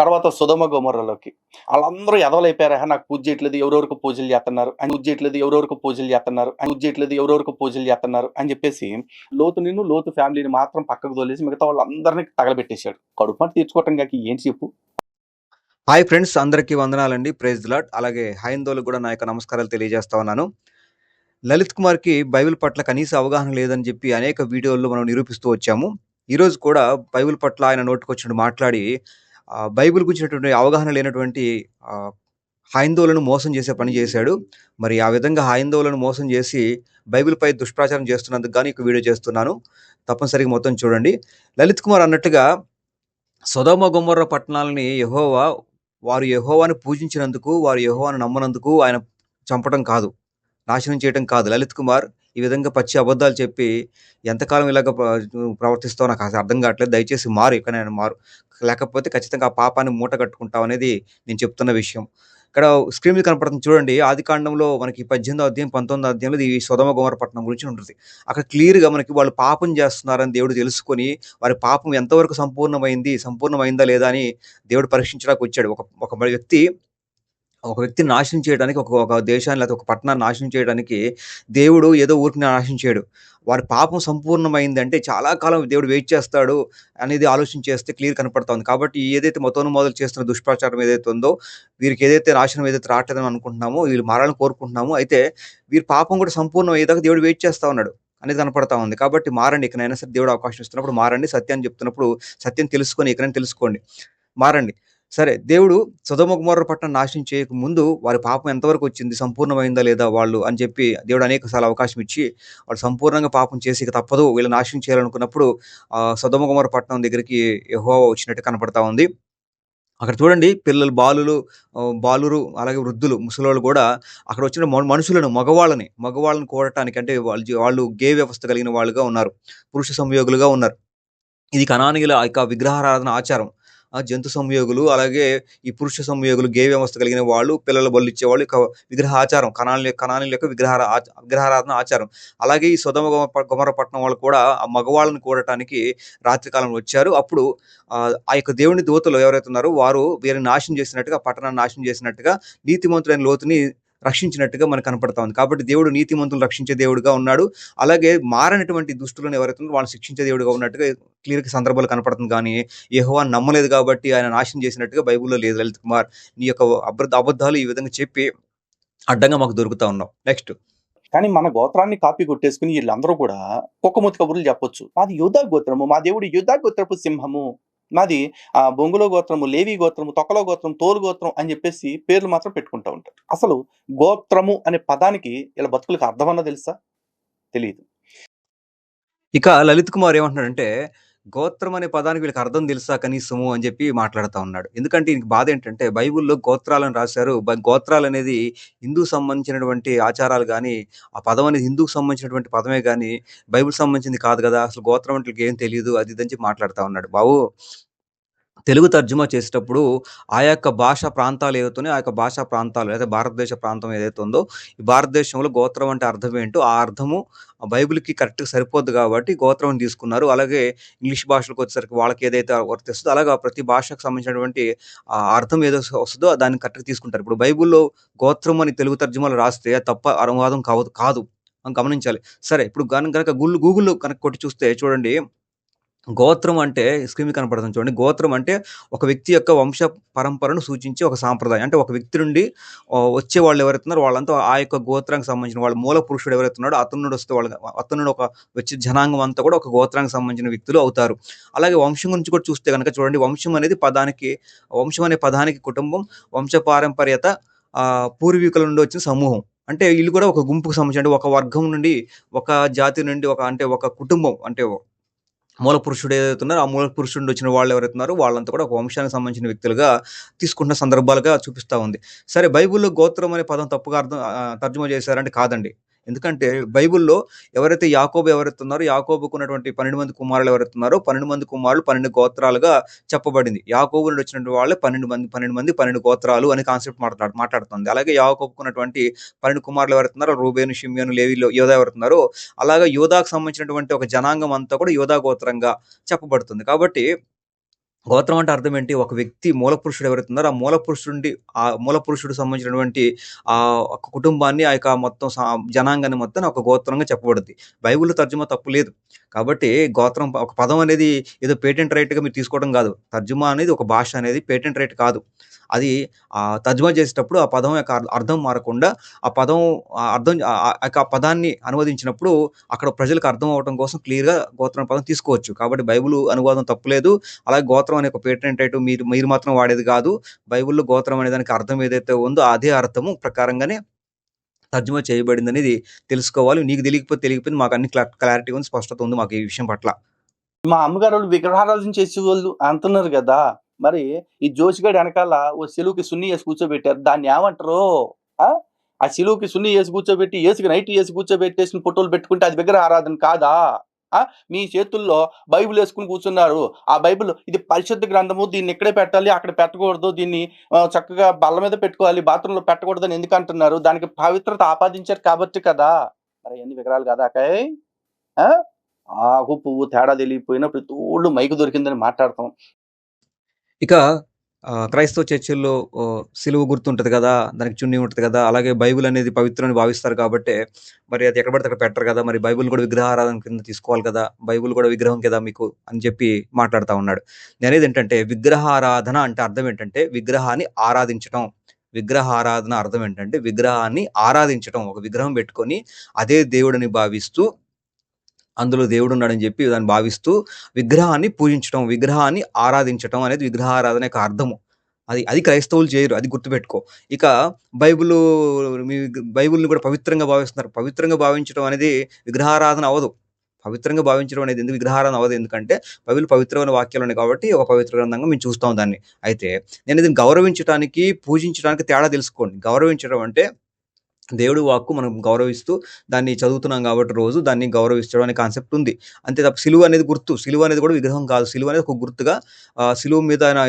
తర్వాత సుధమ గుమర్రలోకి వాళ్ళందరూ ఎదవలైపోయారా నాకు పూజ చేయట్లేదు. ఎవరెవరికి పూజలు చేస్తున్నారు? అని పూజ చేయట్లేదు. ఎవరెవరికి పూజలు చేస్తున్నారు? అని పూజ చేయట్లేదు. ఎవరెవరికి పూజలు చేస్తున్నారు? అని చెప్పేసి లోతు నిన్ను లోతు ఫ్యామిలీని మాత్రం పక్కకు తోలేసి మిగతా వాళ్ళందరినీ తగలబెట్టేశాడు. కడుపు మాట తీర్చుకోవటం కాకి ఏంటి చెప్పు? హాయ్ ఫ్రెండ్స్ అందరికీ వందనాలండి. ప్రైజ్ లాట్ అలాగే హైందోలకు కూడా నా యొక్క నమస్కారాలు తెలియజేస్తా ఉన్నాను. లలిత్ కుమార్కి బైబిల్ పట్ల కనీస అవగాహన లేదని చెప్పి అనేక వీడియోల్లో మనం నిరూపిస్తూ వచ్చాము. ఈరోజు కూడా బైబిల్ పట్ల ఆయన నోటుకొచ్చినట్టు మాట్లాడి బైబిల్ గురించినటువంటి అవగాహన లేనటువంటి హైందవులను మోసం చేసే పని చేశాడు. మరి ఆ విధంగా హైందవులను మోసం చేసి బైబిల్పై దుష్ప్రచారం చేస్తున్నందుకు కానీ ఒక వీడియో చేస్తున్నాను. తప్పనిసరిగా మొత్తం చూడండి. లలిత్ కుమార్ అన్నట్టుగా సొదమ గుమ్మర పట్టణాలని యహోవా వారు యహోవాని పూజించినందుకు వారు యహోవాను నమ్మనందుకు ఆయన చంపడం కాదు. నాశనం చేయడం కాదు. లలిత్ కుమార్ ఈ విధంగా పచ్చి అబద్ధాలు చెప్పి ఎంతకాలం ఇలాగ ప్రవర్తిస్తావు నాకు అసలు అర్థం కావట్లేదు. దయచేసి మారు ఇక్కడ నేను మారు. లేకపోతే ఖచ్చితంగా ఆ పాపాన్ని మూట కట్టుకుంటావు అనేది నేను చెప్తున్న విషయం. ఇక్కడ స్క్రీన్ మీద కనపడుతుంది చూడండి ఆది కాండంలో మనకి పద్దెనిమిదో అధ్యాయం పంతొమ్మిదో అధ్యాయంలో ఈ సొదమ గోమర గురించి ఉంటుంది. అక్కడ క్లియర్గా మనకి వాళ్ళు పాపం చేస్తున్నారని దేవుడు తెలుసుకొని వారి పాపం ఎంతవరకు సంపూర్ణమైంది సంపూర్ణమైందా లేదా అని దేవుడు పరీక్షించడానికి వచ్చాడు. ఒక ఒక వ్యక్తి ఒక వ్యక్తిని నాశనం చేయడానికి ఒక ఒక దేశాన్ని లేదా ఒక పట్టణాన్ని నాశనం చేయడానికి దేవుడు ఏదో ఊరికి నాశనం చేయడు. వారి పాపం సంపూర్ణమైందంటే చాలా కాలం దేవుడు వెయిట్ చేస్తాడు అనేది ఆలోచన చేస్తే క్లియర్ కనపడుతుంది. కాబట్టి ఏదైతే మొత్తం మొదలు చేస్తున్న దుష్ప్రచారం ఏదైతే ఉందో వీరికి ఏదైతే నాశనం ఏదైతే రావట్లేదని అనుకుంటున్నామో వీళ్ళు మారాలని కోరుకుంటున్నామో అయితే వీరి పాపం కూడా సంపూర్ణం అయ్యేదాకా దేవుడు వెయిట్ చేస్తా ఉన్నాడు అనేది కనపడతా ఉంది. కాబట్టి మారండి ఇకనైనా సరే దేవుడు అవకాశం ఇస్తున్నప్పుడు మారండి. సత్యాన్ని చెప్తున్నప్పుడు సత్యం తెలుసుకొని ఇకనైనా తెలుసుకోండి. మారండి. సరే దేవుడు సుధమ కుమారు పట్టణం నాశనం చేయక ముందు వారి పాపం ఎంతవరకు వచ్చింది? సంపూర్ణమైందా లేదా వాళ్ళు? అని చెప్పి దేవుడు అనేక సార్లు అవకాశం ఇచ్చి వాళ్ళు సంపూర్ణంగా పాపం చేసి తప్పదు వీళ్ళు నాశనం చేయాలనుకున్నప్పుడు ఆ సుధమ పట్టణం దగ్గరికి ఎహోవా వచ్చినట్టు కనపడతా ఉంది. అక్కడ చూడండి పిల్లలు బాలులు బాలురు అలాగే వృద్ధులు ముసలోళ్ళు కూడా అక్కడ వచ్చిన మనుషులను మగవాళ్ళని మగవాళ్ళని కోరటానికి అంటే వాళ్ళు వాళ్ళు గే వ్యవస్థ కలిగిన వాళ్ళుగా ఉన్నారు. పురుష సంయోగులుగా ఉన్నారు. ఇది కణానిల యొక్క విగ్రహారాధన ఆచారం. జంతు సంయోగులు అలాగే ఈ పురుష సంయోగులు గే వ్యవస్థ కలిగిన వాళ్ళు పిల్లలు బలు ఇచ్చేవాళ్ళు విగ్రహ ఆచారం కణాల కణానిల యొక్క విగ్రహార విగ్రహారాధన ఆచారం. అలాగే ఈ సుధమ గుమరపట్నం వాళ్ళు కూడా ఆ మగవాళ్ళని కూడటానికి రాత్రికాలంలో వచ్చారు. అప్పుడు ఆ యొక్క దేవుని దూతలు ఎవరైతే ఉన్నారో వారు వీరిని నాశనం చేసినట్టుగా పట్టణాన్ని నాశనం చేసినట్టుగా నీతిమంతులైన లోతుని రక్షించినట్టుగా మనకు కనపడతా ఉంది. కాబట్టి దేవుడు నీతిమంతులు రక్షించే దేవుడుగా ఉన్నాడు. అలాగే మారనటువంటి దుష్టులను ఎవరైతే వాళ్ళు వాళ్ళని శిక్షించే దేవుడుగా ఉన్నట్టుగా క్లియర్ సందర్భాలు కనపడుతుంది. కానీ యెహోవాను నమ్మలేదు కాబట్టి ఆయన నాశనం చేసినట్టుగా బైబిల్లో లేదు. లలిత్ కుమార్ నీ యొక్క అబద్ధ అబద్ధాలు ఈ విధంగా చెప్పి అడ్డంగా మాకు దొరుకుతా ఉన్నాం నెక్స్ట్. కానీ మన గోత్రాన్ని కాపీ కొట్టేసుకుని వీళ్ళందరూ కూడా కుక్కమూతి కబుర్లు చెప్పొచ్చు. మాది యుద్ధ గోత్రము మా దేవుడు యుద్ధ గోత్రపు సింహము. మాది ఆ బొంగులో గోత్రము లేవి గోత్రము తొక్కలో గోత్రం తోలు గోత్రం అని చెప్పేసి పేర్లు మాత్రం పెట్టుకుంటూ ఉంటారు అసలు గోత్రము అనే పదానికి ఇలా బతుకులకు అర్థమన్నా తెలుసా? తెలియదు ఇక లలిత్ కుమార్ ఏమంటున్నాడంటే గోత్రం అనే పదానికి వీళ్ళకి అర్థం తెలుసా కనీసము అని చెప్పి మాట్లాడుతూ ఉన్నాడు. ఎందుకంటే ఈయనకి బాధ ఏంటంటే బైబిల్లో గోత్రాలను రాశారు. గోత్రాలు అనేది హిందూకు సంబంధించినటువంటి ఆచారాలు కానీ ఆ పదం అనేది హిందూకు సంబంధించినటువంటి పదమే కానీ బైబిల్ సంబంధించింది కాదు కదా. అసలు గోత్రం అంటే వీళ్ళకి ఏం తెలియదు అది ఇది చెప్పి మాట్లాడుతూ ఉన్నాడు. బాబు తెలుగు తర్జుమా చేసేటప్పుడు ఆ యొక్క భాషా ప్రాంతాలు ఏదైతే ఆ యొక్క భాషా ప్రాంతాలు లేదా భారతదేశ ప్రాంతం ఏదైతే ఉందో ఈ భారతదేశంలో గోత్రం అంటే అర్థం ఏంటో ఆ అర్థము బైబిల్కి కరెక్ట్గా సరిపోద్ది కాబట్టి గోత్రం తీసుకున్నారు. అలాగే ఇంగ్లీష్ భాషలకు వచ్చేసరికి వాళ్ళకి ఏదైతే వర్తిస్తుందో అలాగే ప్రతి భాషకు సంబంధించినటువంటి ఆ అర్థం ఏదో వస్తుందో దాన్ని కరెక్ట్గా తీసుకుంటారు. ఇప్పుడు బైబిల్లో గోత్రం అని తెలుగు తర్జుమాలు రాస్తే అది తప్ప అనువాదం కాదు కాదు. మనం గమనించాలి. సరే ఇప్పుడు కనుక కనుక గూగుల్ గూగుల్లో కనుక కొట్టి చూస్తే చూడండి గోత్రం అంటే స్క్రీన్ కనపడుతుంది చూడండి. గోత్రం అంటే ఒక వ్యక్తి యొక్క వంశ పరంపరను సూచించే ఒక సాంప్రదాయం. అంటే ఒక వ్యక్తి నుండి వచ్చే వాళ్ళు ఎవరైతున్నారో వాళ్ళంతా ఆ యొక్క గోత్రానికి సంబంధించిన వాళ్ళ మూల పురుషుడు ఎవరైతున్నాడో అతను నుండి వస్తే వాళ్ళు అతను నుండి ఒక వచ్చే జనాంగం అంతా కూడా ఒక గోత్రానికి సంబంధించిన వ్యక్తులు అవుతారు. అలాగే వంశం గురించి కూడా చూస్తే కనుక చూడండి. వంశం అనేది పదానికి వంశం అనే పదానికి కుటుంబం వంశ పారంపర్యత పూర్వీకుల నుండి వచ్చిన సమూహం. అంటే వీళ్ళు కూడా ఒక గుంపుకు సంబంధించి అంటే ఒక వర్గం నుండి ఒక జాతి నుండి ఒక అంటే ఒక కుటుంబం. అంటే మూల పురుషుడు ఏదైతే ఉన్నారో ఆ మూల పురుషుడు నుండి వచ్చిన వాళ్ళు ఎవరైతే ఉన్నారో వాళ్ళంతా కూడా ఒక వంశానికి సంబంధించిన వ్యక్తులుగా తీసుకుంటున్న సందర్భాలుగా చూపిస్తూ ఉంది. సరే బైబిల్లో గోత్రం అనే పదం తప్పుగా అర్థం ఆ, తర్జుమా చేశారంటే కాదండి. ఎందుకంటే బైబిల్లో ఎవరైతే యాకోబు ఎవరైతే ఉన్నారో యాకోబుకు ఉన్నటువంటి పన్నెండు మంది కుమారులు ఎవరైతే ఉన్నారో పన్నెండు మంది కుమారులు పన్నెండు గోత్రాలుగా చెప్పబడింది. యాకోబు నుండి వచ్చినటువంటి వాళ్ళు పన్నెండు మంది పన్నెండు మంది పన్నెండు గోత్రాలు అనే కాన్సెప్ట్ మాట్లాడు మాట్లాడుతుంది. అలాగే యాకోబుకు ఉన్నటువంటి పన్నెండు కుమారులు ఎవరైతే ఉన్నారో రూబేను షిమ్యోను లేవిలో యోధా ఎవరైతే ఉన్నారో అలాగే యోధాకు సంబంధించినటువంటి ఒక జనాంగం అంతా కూడా యోధా గోత్రంగా చెప్పబడుతుంది. కాబట్టి గోత్రం అంటే అర్థం ఏంటి? ఒక వ్యక్తి మూల పురుషుడు ఎవరైతే ఉన్నారో, ఆ మూల పురుషుడి ఆ మూల పురుషుడు సంబంధించినటువంటి ఆ ఒక కుటుంబాన్ని, ఆ యొక్క మొత్తం జనాంగాన్ని మొత్తాన్ని ఒక గోత్రంగా చెప్పబడుద్ది. బైబిల్‌లో తర్జుమా తప్పు లేదు. కాబట్టి గోత్రం ఒక పదం అనేది ఏదో పేటెంట్ రైట్‌గా మీరు తీసుకోవడం కాదు తర్జుమా అనేది ఒక భాష అనేది పేటెంట్ రైట్ కాదు. అది ఆ తర్జుమా చేసేటప్పుడు ఆ పదం యొక్క అర్థం మారకుండా, ఆ పదం అర్థం ఆ యొక్క పదాన్ని అనువదించినప్పుడు అక్కడ ప్రజలకు అర్థం అవడం కోసం క్లియర్‌గా గోత్రం పదం తీసుకోవచ్చు. కాబట్టి బైబిల్ అనువాదం తప్పు లేదు. అలాగే గోత్రం అనే ఒక పేటెంట్ రైట్ మీరు మీరు మాత్రం వాడేది కాదు బైబిల్‌లో గోత్రం అనే దానికి అర్థం ఏదైతే ఉందో అదే అర్థము ప్రకారంగానే తర్జుమా చేయబడిందనేది తెలుసుకోవాలి. నీకు తెలియకపోతే తెలియకపోతే మాకు అన్ని క్లారిటీ ఉంది. స్పష్టత ఉంది మాకు ఈ విషయం పట్ల. మా అమ్మగారోళ్ళు విగ్రహారాధన చేసేవాళ్ళు అంటున్నారు కదా మరి ఈ జోషిగాడు వెనకాల ఓ సెలువుకి సున్ని వేసి కూర్చోబెట్టారు. దాన్ని ఏమంటారు? ఆ! ఆ సిలువకి సున్ని వేసి కూర్చోబెట్టి, ఏసుకి నైట్ వేసి కూర్చోబెట్టేసిన ఫోటోలు పెట్టుకుంటే అది విగ్రహారాధన కాదా? ఆ! మీ చేతుల్లో బైబిల్ వేసుకుని కూర్చున్నారు. ఆ బైబిల్ ఇది పరిశుద్ధ గ్రంథము. దీన్ని ఇక్కడే పెట్టాలి. అక్కడ పెట్టకూడదు. దీన్ని చక్కగా బల్ల మీద పెట్టుకోవాలి. బాత్రూమ్‌లో పెట్టకూడదని ఎందుకంటున్నారు? దానికి పవిత్రత ఆపాదించారు కాబట్టి కదా! మరి ఎన్ని విగ్రహాలు కదా అకాయ్? ఆ! ఆకు పువ్వు తేడా తెలియపోయినప్పుడు ప్రతోళ్ళు మైకు దొరికిందని మాట్లాడతాం. ఇక క్రైస్తవ చర్చిల్లో సిలువు సిలువ గుర్తుంటది దానికి చున్నీ ఉంటుంది కదా అలాగే బైబిల్ అనేది పవిత్రమని భావిస్తారు కాబట్టి మరి అది ఎక్కడ పడితే అక్కడ పెట్టరు కదా మరి బైబిల్ కూడా విగ్రహారాధన కింద తీసుకోవాలి కదా! బైబిల్ కూడా విగ్రహం కదా మీకు అని చెప్పి మాట్లాడుతా ఉన్నాడు. నేననేదేంటంటే విగ్రహారాధన అంటే అర్థం ఏంటంటే విగ్రహాన్ని ఆరాధించటం. విగ్రహారాధన అర్థం ఏంటంటే విగ్రహాన్ని ఆరాధించటం. ఒక విగ్రహం పెట్టుకొని అదే దేవుడిని భావిస్తూ అందులో దేవుడున్నాడని చెప్పి దాన్ని భావిస్తూ విగ్రహాన్ని పూజించటం, విగ్రహాన్ని ఆరాధించటం అనేది విగ్రహారాధన యొక్క అర్థము. అది అది క్రైస్తవులు చేయరు. అది గుర్తుపెట్టుకో. ఇక బైబుల్ మీ బైబుల్ని కూడా పవిత్రంగా భావిస్తున్నారు. పవిత్రంగా భావించడం అనేది విగ్రహారాధన అవ్వదు. పవిత్రంగా భావించడం అనేది ఎందుకు విగ్రహారాధన అవ్వదు. ఎందుకంటే బైబిల్ పవిత్రమైన వాక్యాలు ఉన్నాయి కాబట్టి ఒక పవిత్ర గ్రంథంగా మేము చూస్తాం దాన్ని. అయితే నేను దీన్ని గౌరవించటానికి, పూజించడానికి తేడా తెలుసుకోండి. గౌరవించడం అంటే దేవుడి వాక్కు మనం గౌరవిస్తూ దాన్ని చదువుతున్నాం కాబట్టి రోజు దాన్ని గౌరవించడం అనే కాన్సెప్ట్ ఉంది. అంతే తప్ప సిలువ అనేది గుర్తు. సిలువ అనేది కూడా విగ్రహం కాదు. సిలువ అనేది ఒక గుర్తుగా సిలువ మీద ఆయన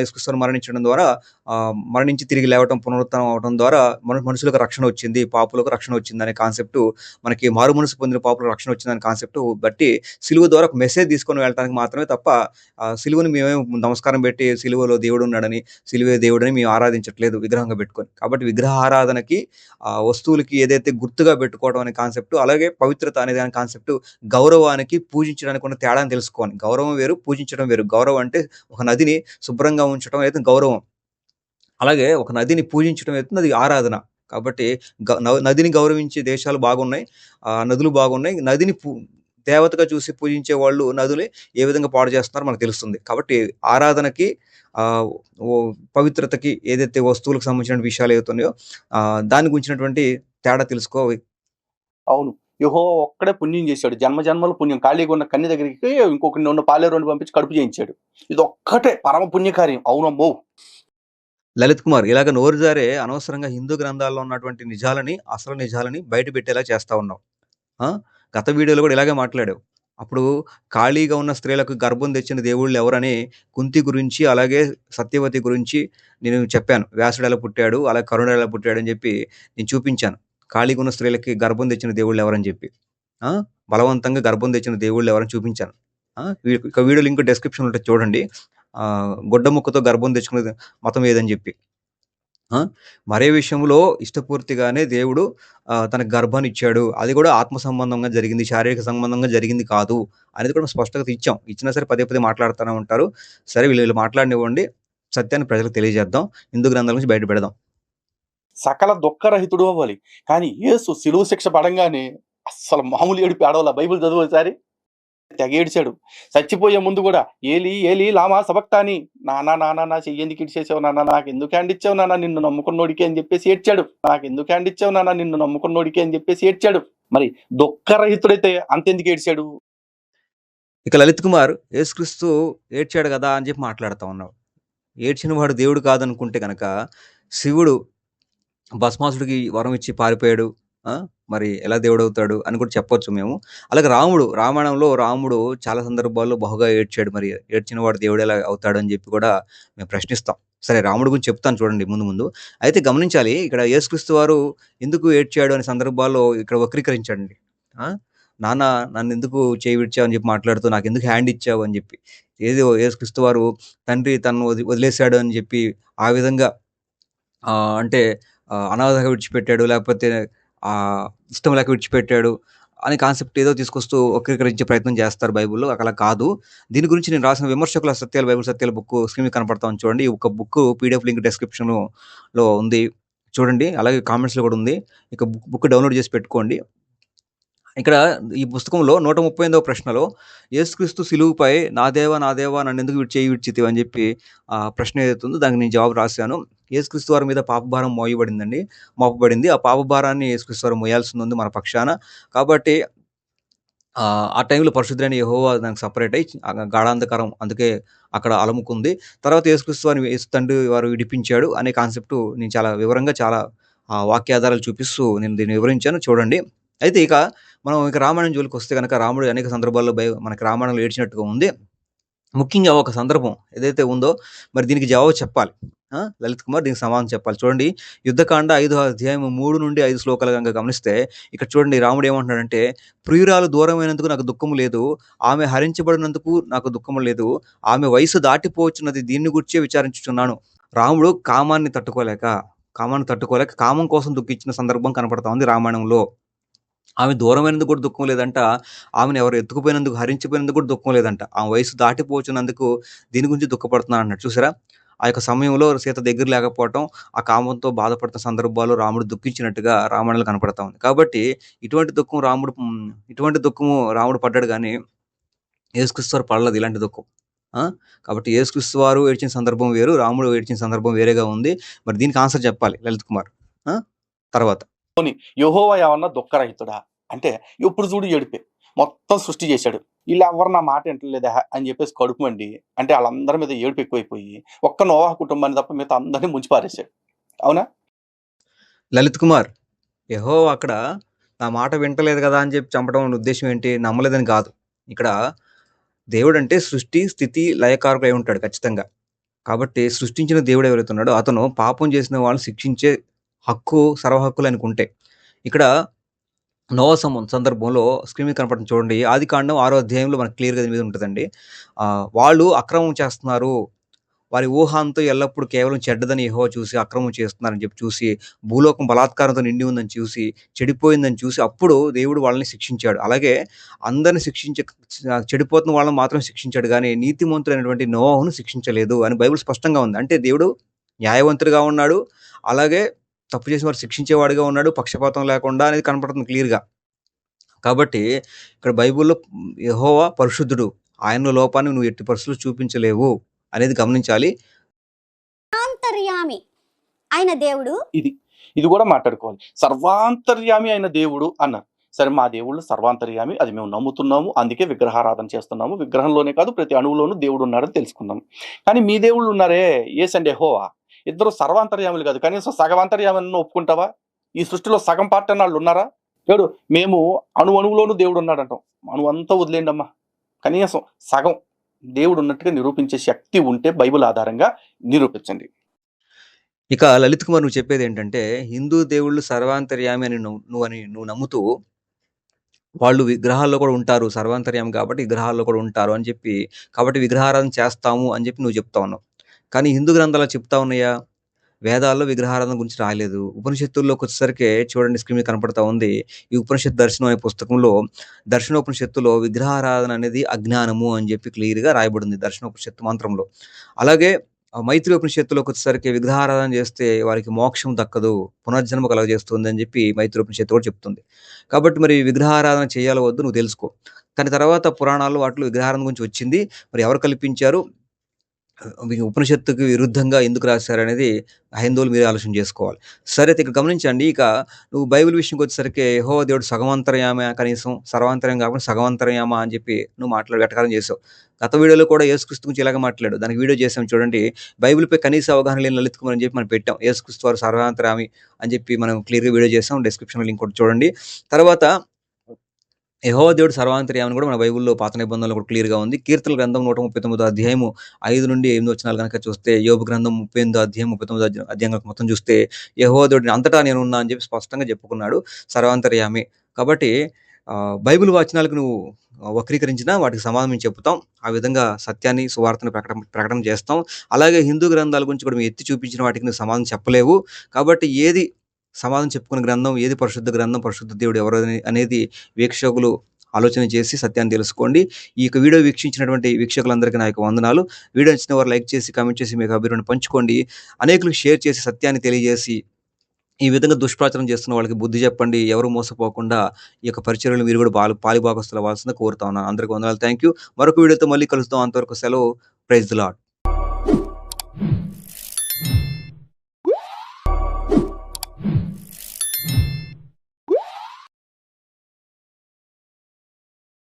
మరణించడం ద్వారా మరణించి తిరిగి లేవటం, పునరుత్నం అవ్వడం ద్వారా మన మనుషులకు రక్షణ వచ్చింది. పాపులకు రక్షణ వచ్చిందనే కాన్సెప్ట్ మనకి మారు మనసు పొందిన పాపులకు రక్షణ వచ్చిందనే కాన్సెప్ట్ బట్టి సిలువ ద్వారా ఒక మెసేజ్ తీసుకొని వెళ్ళటానికి మాత్రమే తప్ప ఆహ్, సిలువని మేమే నమస్కారం పెట్టి సిలువలో దేవుడు ఉన్నాడని, సిలువే దేవుడని మేము ఆరాధించట్లేదు విగ్రహంగా పెట్టుకొని. కాబట్టి విగ్రహ ఆరాధనకి వస్తువులు వస్తువులకి ఏదైతే గుర్తుగా పెట్టుకోవడం అనే కాన్సెప్ట్ అలాగే పవిత్రత అనే కాన్సెప్ట్ గౌరవానికి, పూజించడానికి ఉన్న తేడాను తెలుసుకోవాలి. గౌరవం వేరు, పూజించడం వేరు. గౌరవం అంటే ఒక నదిని శుభ్రంగా ఉంచడం అయితే గౌరవం. అలాగే ఒక నదిని పూజించడం అయితే అది ఆరాధన. కాబట్టి గ న నదిని గౌరవించే దేశాలు బాగున్నాయి. నదులు బాగున్నాయి. నదిని పూ దేవతగా చూసి పూజించే వాళ్ళు నదులు ఏ విధంగా పాడు చేస్తున్నారో మనకు తెలుస్తుంది. కాబట్టి ఆరాధనకి ఓ పవిత్రతకి ఏదైతే వస్తువులకు సంబంధించిన విషయాలు ఏవైతున్నాయో దాని గురించినటువంటి తేడా తెలుసుకో అవును. యెహోవా ఒక్కడే పుణ్యం చేశాడు. జన్మ జన్మల పుణ్యం. ఖాళీగా ఉన్న కన్య దగ్గరికి ఇంకొకడిని ఉన్న పాలేరోని పంపించి కడుపు చేయించాడు. ఇదొక్కటే పరమ పుణ్యకార్యం. అవునమ్మో! లలిత్ కుమార్ ఇలాగ నోరు జారే అనవసరంగా హిందూ గ్రంథాల్లో ఉన్నటువంటి నిజాలని, అసలు నిజాలని బయట పెట్టేలా చేస్తా ఉన్నావు. ఆ! గత వీడియోలో కూడా ఇలాగే మాట్లాడావు. అప్పుడు ఖాళీగా ఉన్న స్త్రీలకు గర్భం తెచ్చిన దేవుళ్ళు ఎవరని కుంతి గురించి, అలాగే సత్యవతి గురించి నేను చెప్పాను. వ్యాసుడు ఎలా పుట్టాడు, అలాగే కరుణుడు ఎలా పుట్టాడు అని చెప్పి నేను చూపించాను. ఖాళీగా ఉన్న స్త్రీలకి గర్భం తెచ్చిన దేవుళ్ళు ఎవరని చెప్పి. బలవంతంగా గర్భం తెచ్చిన దేవుళ్ళు ఎవరని చూపించాను. ఆ! ఇక వీడియో లింక్ డెస్క్రిప్షన్ ఉంటే చూడండి. గుడ్డ గొడ్డ ముక్కతో గర్భం తెచ్చుకునే మతం ఏదని చెప్పి. మరే విషయంలో ఇష్టపూర్తిగానే దేవుడు తనకు గర్భాన్ని ఇచ్చాడు. అది కూడా ఆత్మ సంబంధంగా జరిగింది. శారీరక సంబంధంగా జరిగింది కాదు. అనేది కూడా స్పష్టత ఇచ్చాం. ఇచ్చినా సరే పదే పదే మాట్లాడుతూనే ఉంటారు. సరే వీళ్ళు వీళ్ళు మాట్లాడినివ్వండి సత్యాన్ని ప్రజలకు తెలియజేద్దాం. హిందూ గ్రంథాల నుంచి బయట పెడదాం. సకల దుఃఖరహితుడు అవ్వాలి. కానీ యేసు సిలువు శిక్ష పడంగానే అస్సలు మామూలు ఏడుపు ఏడవల. బైబిల్ చదువు ఒకసారి. తెగ ఏడిచాడు. చచ్చిపోయే ముందు కూడా ఏలి ఏలి లామా సబక్తాని నానా నాన్న నా చెయ్యి ఎందుకు ఇడిచేసావు నాన్న నాకెందుకు హ్యాండ్ ఇచ్చావు నాన్న నిన్ను నమ్ముకున్నోడికి అని చెప్పేసి ఏడ్చాడు. నాకెందుకు హ్యాండ్ ఇచ్చావు నాన్న నిన్ను నమ్ముకున్నోడికి అని చెప్పేసి ఏడ్చాడు. మరి దుఃఖరహితుడైతే అంతెందుకు ఏడ్చాడు? ఇక లలిత్ కుమార్ యేసుక్రీస్తు ఏడ్చాడు కదా అని చెప్పి మాట్లాడుతూ ఉన్నావు. ఏడ్చిన వాడు దేవుడు కాదనుకుంటే కనుక శివుడు భస్మాసుడికి వరం ఇచ్చి పారిపోయాడు. మరి ఎలా దేవుడవుతాడు అని కూడా చెప్పొచ్చు మేము. అలాగే రాముడు రామాయణంలో రాముడు చాలా సందర్భాల్లో బహుగా ఏడ్చాడు. మరి ఏడ్చిన వాడు దేవుడు ఎలా అవుతాడు అని చెప్పి కూడా మేము ప్రశ్నిస్తాం. సరే రాముడి గురించి చెప్తాను చూడండి ముందు ముందు. అయితే గమనించాలి ఇక్కడ యేసుక్రీస్తు వారు ఎందుకు ఏడ్చాడు అనే సందర్భాల్లో ఇక్కడ వక్రీకరించండి ఆ! నాన్న ఎందుకు చేయి విడిచావు అని చెప్పి మాట్లాడుతూ నాకు ఎందుకు హ్యాండ్ ఇచ్చావు అని చెప్పి. ఏదో యేసుక్రీస్తు వారు తండ్రి తను వది వదిలేసాడు అని చెప్పి ఆ విధంగా అంటే అనాథగా విడిచిపెట్టాడు లేకపోతే ఇష్టం లేక విడిచిపెట్టాడు అనే కాన్సెప్ట్ ఏదో తీసుకొస్తూ వక్రీకరించే ప్రయత్నం చేస్తారు బైబుల్లో అలా కాదు. దీని గురించి నేను రాసిన విమర్శకుల సత్యాలు బైబిల్ సత్యాల బుక్ స్క్రీన్ కనపడతా ఉంది చూడండి. ఈ ఒక బుక్ పీడీఎఫ్ లింక్ డిస్క్రిప్షన్‌లో ఉంది. చూడండి. అలాగే కామెంట్స్‌లో కూడా ఉంది. ఇక బుక్ బుక్ డౌన్‌లోడ్ చేసి పెట్టుకోండి. ఇక్కడ ఈ పుస్తకంలో 138వ ప్రశ్నలో యేసుక్రీస్తు సిలువుపై నా దేవా! నా దేవా! నన్ను ఎందుకు విడిచేయి విడిచితివి అని చెప్పి ప్రశ్న ఏదైతుందో దానికి నేను జవాబు రాశాను. యేసుక్రీస్తు వారి మీద పాపభారం మోయబడిందండి. మోపబడింది. ఆ పాపభారాన్ని యేసుక్రీస్తు వారు మోయాల్సిందుంది మన పక్షాన. కాబట్టి ఆ టైంలో పరిశుద్ధుడైన యహోవా దానికి సపరేట్ అయ్యి గాఢాంధకారం అందుకే అక్కడ అలముకుంది. తర్వాత యేసుక్రీస్తు వారిని యేసు తండ్రి వారు విడిపించాడు అనే కాన్సెప్ట్ నేను చాలా వివరంగా చాలా వాక్యాధారాలు చూపిస్తూ నేను దీన్ని వివరించాను చూడండి. అయితే ఇక మనం ఇక రామాయణం జోలికొస్తే కనుక రాముడు అనేక సందర్భాల్లో బై మనకి రామాయణంలో ఏడ్చినట్టుగా ఉంది. ముఖ్యంగా ఒక సందర్భం ఏదైతే ఉందో మరి దీనికి జవాబు చెప్పాలి. లలిత్ కుమార్ దీనికి సమాధానం చెప్పాలి. చూడండి యుద్ధకాండ ఐదు అధ్యాయం 3-5 శ్లోకాలు కనుక గమనిస్తే ఇక్కడ చూడండి రాముడు ఏమంటున్నాడంటే, "ప్రియురాలు దూరమైనందుకు నాకు దుఃఖం లేదు. ఆమె హరించబడినందుకు నాకు దుఃఖం లేదు. ఆమె వయసు దాటిపోవచ్చున్నది దీన్ని గూర్చే విచారించుచున్నాను." రాముడు కామాన్ని తట్టుకోలేక, కామాన్ని తట్టుకోలేక కామం కోసం దుఃఖించిన సందర్భం కనపడతా ఉంది రామాయణంలో. ఆమె దూరమైనందుకు కూడా దుఃఖం లేదంట. ఆమెను ఎవరు ఎత్తుకుపోయినందుకు, హరించిపోయినందుకు కూడా దుఃఖం లేదంట. ఆమె వయసు దాటిపోవచ్చున్నందుకు దీని గురించి దుఃఖపడుతున్నాను అన్నట్టు చూసారా? ఆ యొక్క సమయంలో సీత దగ్గర లేకపోవటం, ఆ కామంతో బాధపడుతున్న సందర్భాల్లో రాముడు దుఃఖించినట్టుగా రామాయణంలో కనపడతా ఉంది. కాబట్టి ఇటువంటి దుఃఖం రాముడు ఇటువంటి దుఃఖము రాముడు పడ్డాడు కానీ యేసుక్రీస్తు పడలేదు ఇలాంటి దుఃఖం. కాబట్టి ఏసుక్రీస్తు వారు ఏడ్చిన సందర్భం వేరు. రాముడు ఏడ్చిన సందర్భం వేరేగా ఉంది. మరి దీనికి ఆన్సర్ చెప్పాలి లలిత్ కుమార్. తర్వాత. పోనీ ఏమన్నా దుఃఖరహితుడా? అంటే ఎప్పుడు చూడు ఏడిపే మొత్తం సృష్టి చేశాడు. ఈళ్ళెవ్వరు నా మాట ఇంటలేదా అని చెప్పేసి కడుపు మండి అంటే వాళ్ళందరి మీద ఏడుపు ఎక్కువైపోయి ఒక్క నోవాహు కుటుంబాన్ని తప్ప మిగతా అందరిని ముంచి పారేశాడు. అవునా? లలిత్ కుమార్. యెహోవా అక్కడ నా మాట వింటలేదు కదా అని చెప్పి చంపడం ఉద్దేశం ఏంటి? నమ్మలేదని కాదు. ఇక్కడ దేవుడంటే సృష్టి, స్థితి, లయకారకుడై ఉంటాడు ఖచ్చితంగా. కాబట్టి సృష్టించిన దేవుడు ఎవరైతే ఉన్నాడో అతను పాపం చేసిన వాళ్ళని శిక్షించే హక్కు సర్వహక్కులు అనుకుంటే ఇక్కడ నోవా సందర్భంలో స్క్రీన్ మీద కనపడుతుంది చూడండి. ఆదికాండం 6 అధ్యాయంలో మనకు క్లియర్‌గా దీని మీద ఉంటుందండి వాళ్ళు అక్రమం చేస్తున్నారు. వారి ఊహాంతో అంతా ఎల్లప్పుడూ కేవలం చెడ్డదని యెహోవా చూసి అక్రమం చేస్తున్నారని చెప్పి చూసి, భూలోకం బలాత్కారంతో నిండి ఉందని చూసి, చెడిపోయిందని చూసి అప్పుడు దేవుడు వాళ్ళని శిక్షించాడు. అలాగే అందరిని శిక్షించ చెడిపోతున్న వాళ్ళని మాత్రం శిక్షించాడు కానీ నీతిమంతులైనటువంటి నోహను శిక్షించలేదు అని బైబిల్ స్పష్టంగా ఉంది. అంటే దేవుడు న్యాయవంతుడిగా ఉన్నాడు. అలాగే తప్పు చేసిన వారిని శిక్షించేవాడుగా ఉన్నాడు. పక్షపాతం లేకుండా అనేది కనపడుతుంది క్లియర్‌గా. కాబట్టి ఇక్కడ బైబిల్‌లో యెహోవా పరిశుద్ధుడు. ఆయనలో లోపాన్ని నువ్వు ఎట్టి పరిస్థితుల్లో చూపించలేవు అనేది గమనించాలి. అయిన దేవుడు ఇది. ఇది గూడా మాట్లాడుకోవాలి. సర్వాంతర్యామి అయిన దేవుడు అన్నారు. సరే మా దేవుళ్ళు సర్వాంతర్యామి అది మేము నమ్ముతున్నాము. అందుకే విగ్రహారాధన చేస్తున్నాము. విగ్రహంలోనే కాదు ప్రతి అణువులోనూ దేవుడు ఉన్నాడని తెలుసుకున్నాం. కానీ మీ దేవుళ్ళు ఉన్నారే యేసు అండ్ యెహోవా ఇద్దరు సర్వాంతర్యాములు కాదు. కనీసం సగవాంతర్యామని ఒప్పుకుంటావా? ఈ సృష్టిలో సగం పార్ట్ అన్న ఉన్నారా? చూడు మేము అణు అణువులోనూ దేవుడు ఉన్నాడంటాం. అణువంతా వదిలేయండమ్మా. కనీసం సగం దేవుడు ఉన్నట్టుగా నిరూపించే శక్తి ఉంటే బైబిల్ ఆధారంగా నిరూపించండి. ఇక లలిత్ కుమార్ నువ్వు చెప్పేదేంటంటే, హిందూ దేవుళ్ళు సర్వాంతర్యామి అని నువ్వు అని నువ్వు నమ్ముతూ, వాళ్ళు విగ్రహాల్లో కూడా ఉంటారు. సర్వాంతర్యం కాబట్టి విగ్రహాల్లో కూడా ఉంటారు అని చెప్పి, కాబట్టి విగ్రహారాధన చేస్తాము అని చెప్పి నువ్వు చెప్తా ఉన్నావు. కానీ హిందూ గ్రంథాలు చెప్తా ఉన్నాయా? వేదాల్లో విగ్రహారాధన గురించి రాయలేదు. ఉపనిషత్తుల్లోకొచ్చేసరికి చూడండి స్క్రీన్ మీద కనపడతా ఉంది. ఈ ఉపనిషత్ దర్శనం అనే పుస్తకంలో దర్శనోపనిషత్తులో విగ్రహారాధన అనేది అజ్ఞానము అని చెప్పి క్లియర్‌గా రాయబడింది దర్శనోపనిషత్తు మంత్రంలో. అలాగే మైత్రి ఉపనిషత్తులోకి వచ్చేసరికి విగ్రహారాధన చేస్తే వారికి మోక్షం దక్కదు. పునర్జన్మ కలగజేస్తుంది అని చెప్పి మైత్రి ఉపనిషత్తు కూడా చెప్తుంది. కాబట్టి మరి విగ్రహారాధన చేయాలో వద్దు నువ్వు తెలుసుకో. కానీ తర్వాత పురాణాల్లో వాటిలో విగ్రహారాధన గురించి వచ్చింది. మరి ఎవరు కల్పించారు? ఉపనిషత్తుకు ఉపనిషత్తుకి విరుద్ధంగా ఎందుకు రాశారనేది హైందవులు మీరే ఆలోచన చేసుకోవాలి. సరే అయితే ఇక్కడ గమనించండి. ఇక నువ్వు బైబిల్ విషయంకి వచ్చేసరికి హో దేవుడు సగమంతర్యామి కనీసం సర్వాంతరం కాకుండా సగమంతర్యామా అని చెప్పి నువ్వు మాట్లాడి వెటకారం చేసావు. గత వీడియోలో కూడా యేసుక్రీస్తు గురించి ఇలాగ మాట్లాడు దానికి వీడియో చేసాం చూడండి. బైబిల్‌పై కనీస అవగాహన లేని లలిత్ కుమార్ అని చెప్పి మనం పెట్టాం. యేసుక్రీస్తు వారు సర్వాంతరామి అని చెప్పి మనం క్లియర్‌గా వీడియో చేసాం. డిస్క్రిప్షన్‌లో లింక్ కూడా చూడండి. తర్వాత యహో దేవుడు సర్వాంతర్యామని కూడా మన బైబిల్‌లో పాత నిబంధనలు కూడా క్లియర్‌గా ఉంది. కీర్తన గ్రంథం 139 అధ్యాయము 5-8 వచనాలు గనక చూస్తే, యోగ గ్రంథం 38 అధ్యాయం ముప్పై తొమ్మిదో అధ్యాయం మొత్తం చూస్తే, యహో దేవుడిని అంతటా నేనున్నా అని చెప్పి స్పష్టంగా చెప్పుకున్నాడు. సర్వాంతర్యామి. కాబట్టి బైబిల్ వాచనాలకు నువ్వు వక్రీకరించినా వాటికి సమాధానం మేము చెప్తాం. ఆ విధంగా సత్యాన్ని, సువార్తను ప్రకటన ప్రకటన చేస్తాం. అలాగే హిందూ గ్రంథాల గురించి కూడా మేము ఎత్తి చూపించిన వాటికి నువ్వు సమాధానం చెప్పలేవు. కాబట్టి ఏది సమాధానం చెప్పుకునే గ్రంథం, ఏది పరిశుద్ధ గ్రంథం, పరిశుద్ధ దేవుడు ఎవరు అనేది వీక్షకులు ఆలోచన చేసి సత్యాన్ని తెలుసుకోండి. ఈ యొక్క వీడియో వీక్షించినటువంటి వీక్షకులందరికీ నా యొక్క వందనాలు. వీడియో నచ్చిన వారు లైక్ చేసి, కామెంట్ చేసి మీకు యొక్క పంచుకోండి. అనేకులకు షేర్ చేసి సత్యాన్ని తెలియజేసి ఈ విధంగా దుష్ప్రచారం చేస్తున్న వాళ్ళకి బుద్ధి చెప్పండి. ఎవరు మోసపోకుండా ఈ యొక్క పరిచర్యలో మీరు కూడా బాలు పాలిభాగస్తులు అవ్వాల్సిందే కోరుతా ఉన్నాను. అందరికీ వందనాలు. Thank you. మరొక వీడియోతో మళ్ళీ కలుస్తాం అంతవరకు సెలవు. Praise the